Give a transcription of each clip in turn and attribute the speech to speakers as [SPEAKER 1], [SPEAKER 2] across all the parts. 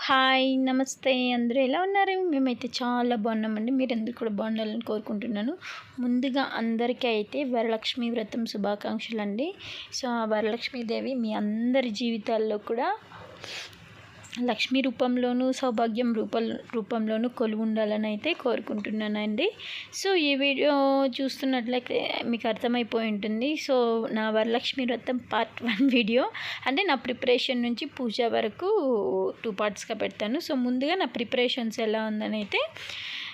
[SPEAKER 1] Hi నమస్తే. అందరూ ఎలా ఉన్నారు? మేమైతే చాలా బాగున్నామండి. మీరు అందరూ కూడా బాగుండాలని కోరుకుంటున్నాను. ముందుగా అందరికీ అయితే వరలక్ష్మి వ్రతం శుభాకాంక్షలు అండి సో ఆ వరలక్ష్మీదేవి మీ అందరి జీవితాల్లో కూడా లక్ష్మీ రూపంలోనూ సౌభాగ్యం రూప రూపంలోనూ కొలువు ఉండాలని అయితే కోరుకుంటున్నానండి. సో ఈ వీడియో చూస్తున్నట్లయితే మీకు అర్థమైపోయి ఉంటుంది. సో నా వరలక్ష్మి వ్రతం పార్ట్ వన్ వీడియో. అంటే నా ప్రిపరేషన్ నుంచి పూజ వరకు టూ పార్ట్స్గా పెడతాను. సో ముందుగా నా ప్రిపరేషన్స్ ఎలా ఉందని అయితే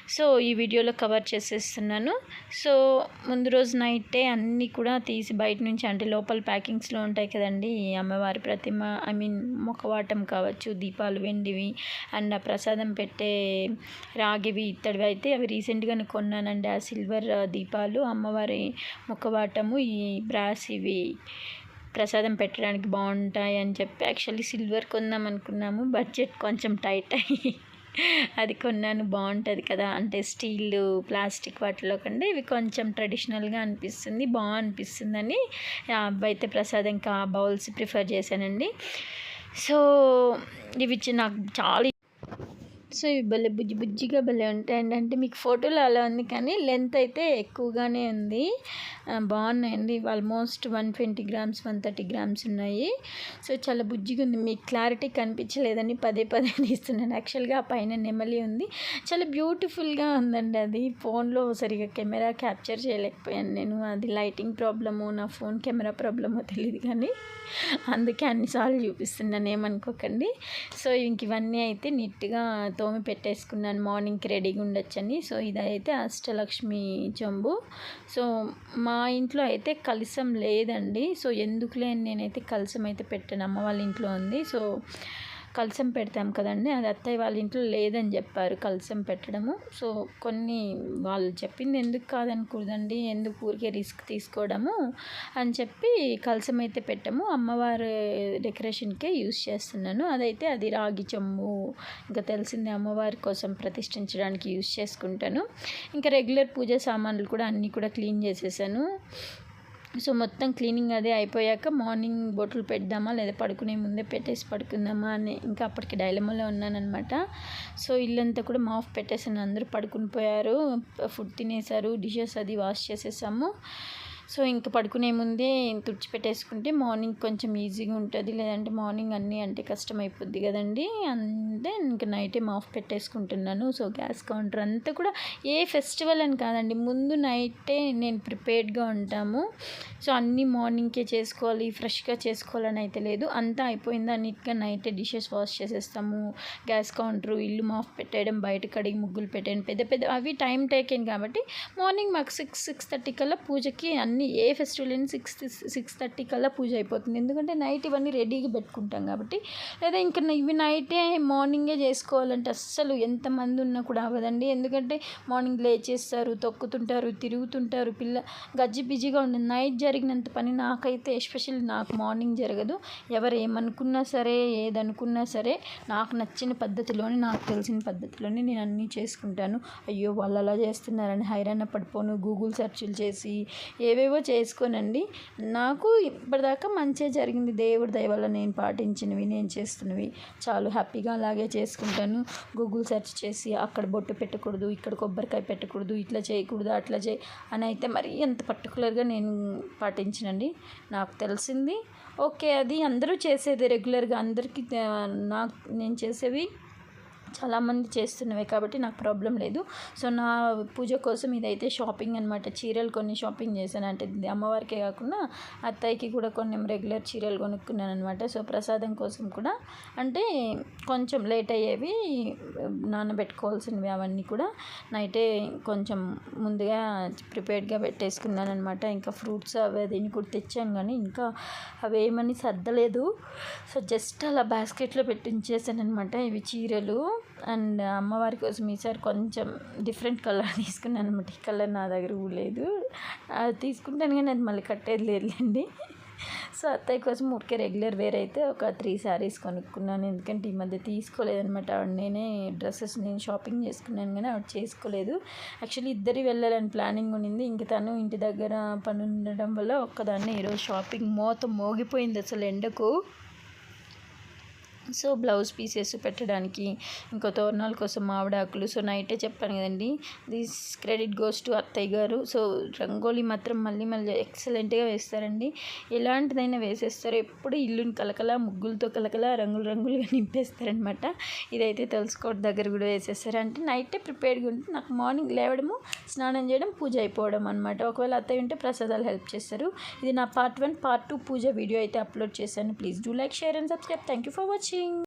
[SPEAKER 1] సో ఈ వీడియోలో కవర్ చేసేస్తున్నాను. సో ముందు రోజు నైటే అన్నీ కూడా తీసి బయట నుంచి అంటే లోపల ప్యాకింగ్స్లో ఉంటాయి కదండి ఈ అమ్మవారి ప్రతిమ ఐ మీన్ ముఖవాటం కావచ్చు దీపాలు వెండివి అండ్ ఆ ప్రసాదం పెట్టే రాగివి ఇత్తడివి అయితే అవి రీసెంట్గానే కొన్నానండి. ఆ సిల్వర్ దీపాలు అమ్మవారి ముఖవాటము ఈ బ్రాస్ ఇవి ప్రసాదం పెట్టడానికి బాగుంటాయి అని చెప్పి యాక్చువల్లీ సిల్వర్ కొందాం అనుకున్నాము బడ్జెట్ కొంచెం టైట్ అయ్యి అది కొన్నాను బాగుంటుంది కదా. అంటే స్టీల్ ప్లాస్టిక్ వాటిలో కంటే ఇవి కొంచెం ట్రెడిషనల్గా అనిపిస్తుంది బాగా అనిపిస్తుందని అయితే ప్రసాద్ ఇంకా బౌల్స్ ప్రిఫర్ చేశానండి. సో ఇవి నాకు చాలా సో ఇవి భలే బుజ్జి బుజ్జిగా భలే ఉంటాయండి అంటే మీకు ఫోటోలో అలా ఉంది కానీ లెంత్ అయితే ఎక్కువగానే ఉంది. బాగున్నాయండి. Almost one twenty grams one thirty grams ఉన్నాయి. సో చాలా బుజ్జిగా ఉంది. మీకు క్లారిటీ కనిపించలేదని పదే పదే తీస్తున్నాను. యాక్చువల్గా ఆ పైన నెమలి ఉంది. చాలా బ్యూటిఫుల్గా ఉందండి అది. ఫోన్లో సరిగా కెమెరా క్యాప్చర్ చేయలేకపోయాను నేను. అది లైటింగ్ ప్రాబ్లము నా ఫోన్ కెమెరా ప్రాబ్లమో తెలియదు కానీ. అందుకే అన్నిసార్లు చూపిస్తున్నాను ఏమనుకోకండి. సో ఇంక ఇవన్నీ అయితే నీట్గా తోమి పెట్టేసుకున్నాను. మార్నింగ్కి రెడీగా ఉండొచ్చని. సో ఇదైతే అష్టలక్ష్మి చెంబు సో మా ఇంట్లో అయితే కలసం లేదండి. సో ఎందుకులే నేనైతే కలసం అయితే పెట్టాను. అమ్మ వాళ్ళ ఇంట్లో ఉంది. సో కలసం పెడతాం కదండి. అది అత్తయ్య వాళ్ళ ఇంట్లో లేదని చెప్పారు కలసం పెట్టడము. సో కొన్ని వాళ్ళు చెప్పింది ఎందుకు కాదనకూడదండి? ఎందుకు ఊరికే రిస్క్ తీసుకోవడము అని చెప్పి కలసం అయితే పెట్టము. అమ్మవారి డెకరేషన్కే యూస్ చేస్తున్నాను. అదైతే అది రాగి చెమ్ము ఇంకా తెలిసిందే అమ్మవారి కోసం ప్రతిష్ఠించడానికి యూస్ చేసుకుంటాను. ఇంకా రెగ్యులర్ పూజ సామాన్లు కూడా అన్నీ కూడా క్లీన్ చేసేసాను. సో మొత్తం క్లీనింగ్ అదే అయిపోయాక మార్నింగ్ బొట్లు పెడదామా లేదా పడుకునే ముందే పెట్టేసి పడుకుందామా అని ఇంకా అప్పటికి డైలమాలో ఉన్నానమాట సో ఇల్లంతా కూడా మాఫ్ పెట్టేసాను అందరూ పడుకుని పోయారు ఫుడ్ తినేసారు డిషెస్ అది వాష్ చేసేసాము. సో ఇంకా పడుకునే ముందే తుడిచిపెట్టేసుకుంటే మార్నింగ్ కొంచెం ఈజీగా ఉంటుంది. లేదంటే మార్నింగ్ అన్నీ అంటే కష్టం అయిపోద్ది కదండి అంటే ఇంకా నైటే ఆఫ్ పెట్టేసుకుంటున్నాను. సో గ్యాస్ కౌంటర్ అంతా కూడా ఏ ఫెస్టివల్ అని కాదండి. ముందు నైటే నేను ప్రిపేర్డ్గా ఉంటాము. సో అన్నీ మార్నింగ్కే చేసుకోవాలి. ఫ్రెష్గా చేసుకోవాలని అయితే లేదు. అంతా అయిపోయిందా నీట్గా నైటే డిషెస్ వాష్ చేసేస్తాము. గ్యాస్ కౌంటర్ ఇల్లు మాఫ్ పెట్టేయడం బయట కడిగి ముగ్గులు పెట్టేయడం పెద్ద పెద్ద అవి టైం టేకెన్ కాబట్టి మార్నింగ్ మాకు సిక్స్ సిక్స్ థర్టీ కల్లా పూజకి అన్ని ఇవన్నీ ఏ ఫెస్టివల్ అయినా సిక్స్ సిక్స్ థర్టీ కల్లా పూజ అయిపోతుంది. ఎందుకంటే నైట్ ఇవన్నీ రెడీగా పెట్టుకుంటాం కాబట్టి. లేదా ఇంకా ఇవి నైటే మార్నింగే చేసుకోవాలంటే అస్సలు ఎంతమంది ఉన్నా కూడా అవ్వదండి. ఎందుకంటే మార్నింగ్ లేచేస్తారు తొక్కుతుంటారు తిరుగుతుంటారు పిల్ల గజ్జి బిజీగా ఉంది నైట్ జరిగినంత పని నాకైతే ఎస్పెషల్లీ నాకు మార్నింగ్ జరగదు. ఎవరు ఏమనుకున్నా సరే ఏదనుకున్నా సరే నాకు నచ్చిన పద్ధతిలోనే నాకు తెలిసిన పద్ధతిలోనే నేను అన్నీ చేసుకుంటాను. అయ్యో వాళ్ళు అలా చేస్తున్నారని హైరాణ పడిపోను. గూగుల్ సెర్చ్లు చేసి ఏవే ఏవేవో చేసుకోనండి. నాకు ఇప్పటిదాకా మంచిగా జరిగింది. దేవుడి దయ వల్ల నేను పాటించినవి నేను చేస్తున్నవి. చాలు హ్యాపీగా అలాగే చేసుకుంటాను. గూగుల్ సెర్చ్ చేసి అక్కడ బొట్టు పెట్టకూడదు ఇక్కడ కొబ్బరికాయ పెట్టకూడదు ఇట్లా చేయకూడదు అట్లా చేయి అని అయితే మరీ ఎంత పర్టికులర్గా నేను పాటించినండి. నాకు తెలిసింది. ఓకే అది అందరూ చేసేది రెగ్యులర్గా. అందరికీ నాకు నేను చేసేవి చాలామంది చేస్తున్నవే కాబట్టి నాకు ప్రాబ్లం లేదు. సో నా పూజ కోసం ఇదైతే షాపింగ్ అనమాట చీరలు కొన్ని షాపింగ్ చేశాను. అంటే అమ్మవారికే కాకుండా అత్తయ్యకి కూడా కొన్ని రెగ్యులర్ చీరలు కొనుక్కున్నాను అనమాట సో ప్రసాదం కోసం కూడా. అంటే కొంచెం లేట్ అయ్యేవి నానబెట్టుకోవాల్సినవి అవన్నీ కూడా నైటే కొంచెం ముందుగా ప్రిపేర్డ్గా పెట్టేసుకున్నాను అనమాట ఇంకా ఫ్రూట్స్ అవి దీన్ని కూడా తెచ్చాను కానీ ఇంకా అవి ఏమని సర్దలేదు. సో జస్ట్ అలా బాస్కెట్లో పెట్టించేసాను అనమాట ఇవి చీరలు. అండ్ అమ్మవారి కోసం ఈసారి కొంచెం డిఫరెంట్ కలర్ తీసుకున్నాను అనమాట. ఈ కలర్ నా దగ్గర లేదు. అది తీసుకుంటాను కానీ అది మళ్ళీ కట్టేది లేదులేండి. సో అత్తయ్య కోసం ఊరికే రెగ్యులర్ వేర్ అయితే ఒక త్రీ శారీస్ కొనుక్కున్నాను. ఎందుకంటే ఈ మధ్య తీసుకోలేదనమాట ఆవిడ నేనే డ్రెస్సెస్ నేను షాపింగ్ చేసుకున్నాను కానీ ఆవిడ చేసుకోలేదు. యాక్చువల్లీ ఇద్దరి వెళ్ళాలని ప్లానింగ్ ఉండింది. ఇంక తను ఇంటి దగ్గర పని ఉండడం వల్ల ఒక్కదాన్ని ఈరోజు షాపింగ్ మోత మోగిపోయింది అసలు ఎండకు. సో బ్లౌజ్ పీసెస్ పెట్టడానికి ఇంకో తోరణాల కోసం మామిడాకులు సో నైటే చెప్పాను కదండి దిస్ క్రెడిట్ గోస్ టు అత్తయ్య గారు. సో రంగోలీ మాత్రం మళ్ళీ మళ్ళీ ఎక్సలెంట్గా వేస్తారండి. ఎలాంటిదైనా వేసేస్తారు. ఎప్పుడు ఇల్లుని కలకల ముగ్గులతో కలకల రంగులు రంగులుగా నింపేస్తారనమాట ఇదైతే తెలుసుకోవడం దగ్గర కూడా వేసేస్తారు. అంటే నైటే ప్రిపేర్డ్గా ఉంటే నాకు మార్నింగ్ లేవడము స్నానం చేయడం పూజ అయిపోవడం అనమాట ఒకవేళ అత్తయ్య ఉంటే ప్రసాదాలు హెల్ప్ చేస్తారు. ఇది నా పార్ట్ వన్ పార్ట్ టూ పూజ వీడియో అయితే అప్లోడ్ చేశాను. Please do like share and subscribe. Thank you for watching. watching.